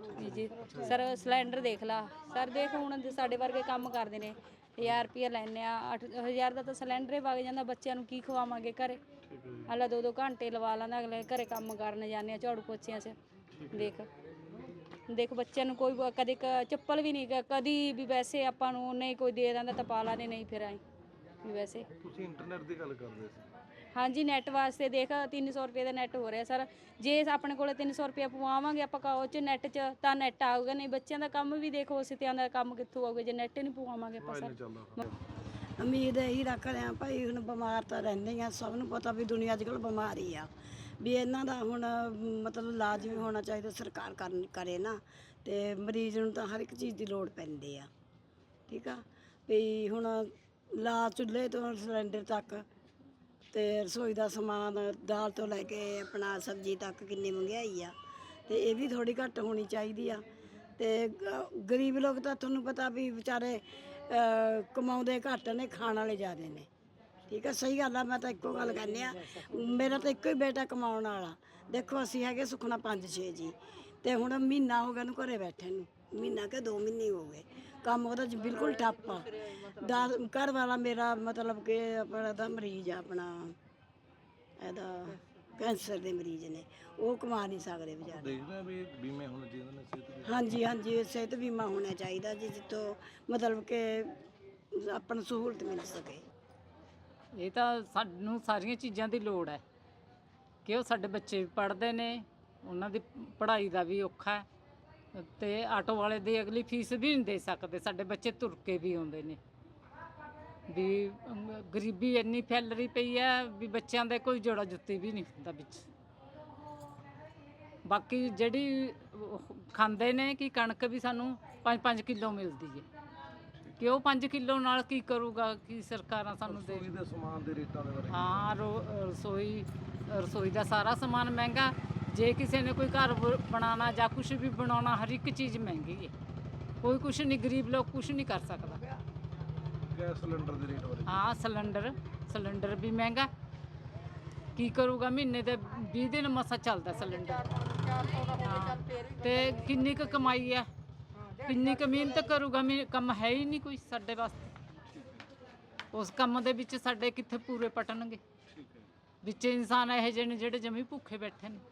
ਜੀ ਜੀ। Sir, cylinder ਦੇਖ ਲਾ। ਸਰ, ਦੇਖ ਹੁਣ ਸਾਡੇ ਵਰਗੇ ਕੰਮ ਕਰਦੇ ਨੇ 1000 ਰੁਪਏ ਲੈਣੇ ਆ 8000 ਦਾ ਤਾਂ ਸਿਲੰਡਰ ਹੀ ਵਗ ਜਾਂਦਾ, ਬੱਚਿਆਂ ਨੂੰ ਕੀ ਖਵਾਵਾਂਗੇ ਘਰੇ? ਹਾਲਾ ਦੋ ਦੋ ਘੰਟੇ ਲਵਾ ਲੈਂਦਾ, ਅਗਲੇ ਘਰੇ ਕੰਮ ਕਰਨ ਜਾਂਦੇ ਆ, ਝਾੜੂ ਪੋਚਿਆਂ 'ਚ। ਦੇਖ। ਦੇਖ, ਬੱਚਿਆਂ ਨੂੰ ਕੋਈ ਕਦੇ ਕ- ਚੱਪਲ ਵੀ ਨਹੀਂ, ਕ- ਕਦੀ ਵੀ ਵੈਸੇ ਆਪਾਂ ਨੂੰ ਨਹੀਂ ਕੋਈ ਦੇ ਦਿੰਦਾ ਤਾਂ ਪਾ ਲਾਦੇ, ਨਹੀਂ ਫਿਰ ਆਈ ਵੀ ਵੈਸੇ। ਤੁਸੀਂ ਇੰਟਰਨੈਟ ਦੀ ਗੱਲ ਕਰਦੇ ਸੀ। ਹਾਂਜੀ ਨੈਟ ਵਾਸਤੇ ਦੇਖ 300 ਰੁਪਏ ਦਾ ਨੈਟ ਹੋ ਰਿਹਾ ਸਰ। ਜੇ ਆਪਣੇ ਕੋਲੇ 300 ਰੁਪਏ ਪਵਾਵਾਂਗੇ ਆਪਾਂ ਉਹ ਚ ਨੈਟ ਚ ਤਾਂ ਨੈਟ ਆਊਗਾ ਨਹੀਂ ਬੱਚਿਆਂ ਦਾ ਕੰਮ ਵੀ ਦੇਖੋ ਉਸੇ ਤੇ ਆਂਦਾ ਕੰਮ ਕਿੱਥੋਂ ਆਊਗਾ ਜੇ ਨੈਟ ਨਹੀਂ ਪਵਾਵਾਂਗੇ ਆਪਾਂ ਸਰ। ਉਮੀਦ ਇਹੀ ਰੱਖਦੇ ਆ ਭਾਈ ਹੁਣ ਬਿਮਾਰ ਤਾਂ ਰਹਿੰਦੇ ਆ ਸਭ ਨੂੰ ਪਤਾ ਵੀ ਦੁਨੀਆ ਅੱਜ ਕੱਲ੍ਹ ਬਿਮਾਰੀ ਆ। ਵੀ ਇਹਨਾਂ ਦਾ ਹੁਣ ਮਤਲਬ ਇਲਾਜ ਵੀ ਹੋਣਾ ਚਾਹੀਦਾ ਸਰਕਾਰ ਕਰਨ ਕਰੇ ਨਾ ਤੇ ਮਰੀਜ਼ ਨੂੰ ਤਾਂ ਹਰ ਇੱਕ ਚੀਜ਼ ਦੀ ਲੋੜ ਪੈਂਦੀ ਆ। ਠੀਕ ਆ? ਵੀ ਹੁਣ ਲਾ ਚੁੱਲ੍ਹੇ ਤੋਂ ਸਿਲੰਡਰ ਤੱਕ ਤੇ ਰਸੋਈ ਦਾ ਸਮਾਨ ਦਾਲ ਤੋਂ ਲੈ ਕੇ ਆਪਣਾ ਸਬਜ਼ੀ ਤੱਕ ਕਿੰਨੀ ਮਹਿੰਗਾਈ ਆ। ਤੇ ਇਹ ਵੀ ਥੋੜੀ ਘੱਟ ਹੋਣੀ ਚਾਹੀਦੀ ਆ। ਤੇ ਗ- ਗਰੀਬ ਲੋਕ ਤਾਂ ਤੁਹਾਨੂੰ ਪਤਾ ਵੀ ਵਿਚਾਰੇ ਅਹ, ਕਮਾਉਂਦੇ ਘੱਟ ਨੇ ਖਾਣ ਵਾਲੇ ਜ਼ਿਆਦੇ ਨੇ। ਠੀਕ ਆ ਸਹੀ ਗੱਲ ਆ ਮੈਂ ਤਾਂ ਇੱਕੋ ਗੱਲ ਕਹਿੰਦੀ ਆ। ਮੇਰਾ ਤਾਂ ਇੱਕੋ ਹੀ ਬੇਟਾ ਕਮਾਉਣ ਵਾਲਾ। ਦੇਖੋ ਅਸੀਂ ਹੈਗੇ ਸੁਖਣਾ 5-6 ਜੀ। ਤੇ ਹੁਣ ਮਹੀਨਾ ਹੋ ਗਿਆ ਨੂੰ ਘਰੇ ਬੈਠੇ ਨੂੰ। ਮਹੀਨਾ ਕਿ 2 ਮਹੀਨੇ ਹੋ ਗਏ। ਕੰਮ ਉਹਦਾ ਜੀ ਬਿਲਕੁਲ ਠੱਪ ਆ। ਦਸ ਘਰ ਵਾਲਾ ਮੇਰਾ ਮਤਲਬ ਕਿ ਆਪਣਾ ਦਾ ਮਰੀਜ਼ ਆ ਆਪਣਾ। ਇਹਦਾ ਕੈਂਸਰ ਦੇ ਮਰੀਜ਼ ਨੇ। ਉਹ ਕਮਾ ਨਹੀਂ ਸਕਦੇ ਵਿਚਾਰੇ। ਦੇਖਦੇ ਵੀ ਬੀਮੇ ਹੋਣੇ ਚਾਹੀਦੇ ਨੇ ਸਿਹਤ ਦੇ ਹਾਂਜੀ ਹਾਂਜੀ ਸਿਹਤ ਬੀਮਾ ਹੋਣਾ ਚਾਹੀਦਾ ਜੀ ਜਿੱਥੋਂ ਮਤਲਬ ਕਿ ਆਪਾਂ ਨੂੰ ਸਹੂਲਤ ਮਿਲ ਸਕੇ। ਇਹ ਤਾਂ ਸਾਨੂੰ ਸਾਰੀਆਂ ਚੀਜ਼ਾਂ ਦੀ ਲੋੜ ਹੈ। ਕਿ ਉਹ ਸਾਡੇ ਬੱਚੇ ਵੀ ਪੜ੍ਹਦੇ ਨੇ ਉਹਨਾਂ ਦੀ ਪੜ੍ਹਾਈ ਦਾ ਵੀ ਔਖਾ ਹੈ। ਤੇ ਆਟੋ ਵਾਲੇ ਦੀ ਅਗਲੀ ਫੀਸ ਵੀ ਨਹੀਂ ਦੇ ਸਕਦੇ। ਸਾਡੇ ਬੱਚੇ ਤੁਰ ਕੇ ਵੀ ਆਉਂਦੇ ਨੇ। ਵੀ ਗਰੀਬੀ ਇੰਨੀ ਫੈਲ ਰਹੀ ਪਈ ਹੈ ਵੀ ਬੱਚਿਆਂ ਦੇ ਕੋਈ ਜੋੜਾ ਜੁੱਤੀ ਵੀ ਨਹੀਂ ਹੁੰਦਾ ਵਿੱਚ। ਬਾਕੀ ਜਿਹੜੀ ਖਾਂਦੇ ਨੇ ਕਿ ਕਣਕ ਵੀ ਸਾਨੂੰ 5-5 ਕਿਲੋ ਮਿਲਦੀ ਹੈ। ਕਿ ਉਹ 5 ਕਿਲੋ ਨਾਲ ਕੀ ਕਰੂਗਾ? ਕੀ ਸਰਕਾਰਾਂ ਸਾਨੂੰ ਦੇ ਸਮਾਨ ਦੇ ਰੇਟਾਂ ਦੇ ਬਾਰੇ ਹਾਂ ਰਸੋਈ ਰਸੋਈ ਦਾ ਸਾਰਾ ਸਮਾਨ ਮਹਿੰਗਾ। ਜੇ ਕਿਸੇ ਨੇ ਕੋਈ ਘਰ ਬ- ਬਣਾਉਣਾ ਜਾਂ ਕੁਝ ਵੀ ਬਣਾਉਣਾ ਹਰ ਇੱਕ ਚੀਜ਼ ਮਹਿੰਗੀ ਹੈ। ਕੋਈ ਕੁਝ ਨਹੀਂ ਗਰੀਬ ਲੋਕ ਕੁਝ ਨਹੀਂ ਕਰ ਸਕਦਾ। ਗੈਸ ਸਿਲੰਡਰ ਦੇ ਰੇਟ ਬਾਰੇ ਹਾਂ ਸਿਲੰਡਰ ਸਿਲੰਡਰ ਵੀ ਮਹਿੰਗਾ। ਕੀ ਕਰੂਗਾ ਮਹੀਨੇ ਦੇ 20 ਦਿਨ ਮਸਾ ਚੱਲਦਾ ਸਿਲੰਡਰ। ਹਾਂ। ਤੇ ਕਿੰਨੀ ਕੁ ਕਮਾਈ ਹੈ ਕਿੰਨੀ ਕੁ ਮਿਹਨਤ ਕਰੂਗਾ ਮਿਹ- ਕੰਮ ਹੈ ਹੀ ਨਹੀਂ ਕੋਈ ਸਾਡੇ ਵਾਸਤੇ। ਉਸ ਕੰਮ ਦੇ ਵਿੱਚ ਸਾਡੇ ਕਿੱਥੇ ਪੂਰੇ ਪਟਣਗੇ? ਠੀਕ ਹੈ ਵਿੱਚ ਇਨਸਾਨ ਇਹੋ ਜਿਹੇ ਨੇ ਜਿਹੜੇ ਜਮੀ ਭੁੱਖੇ ਬੈਠੇ ਨੇ।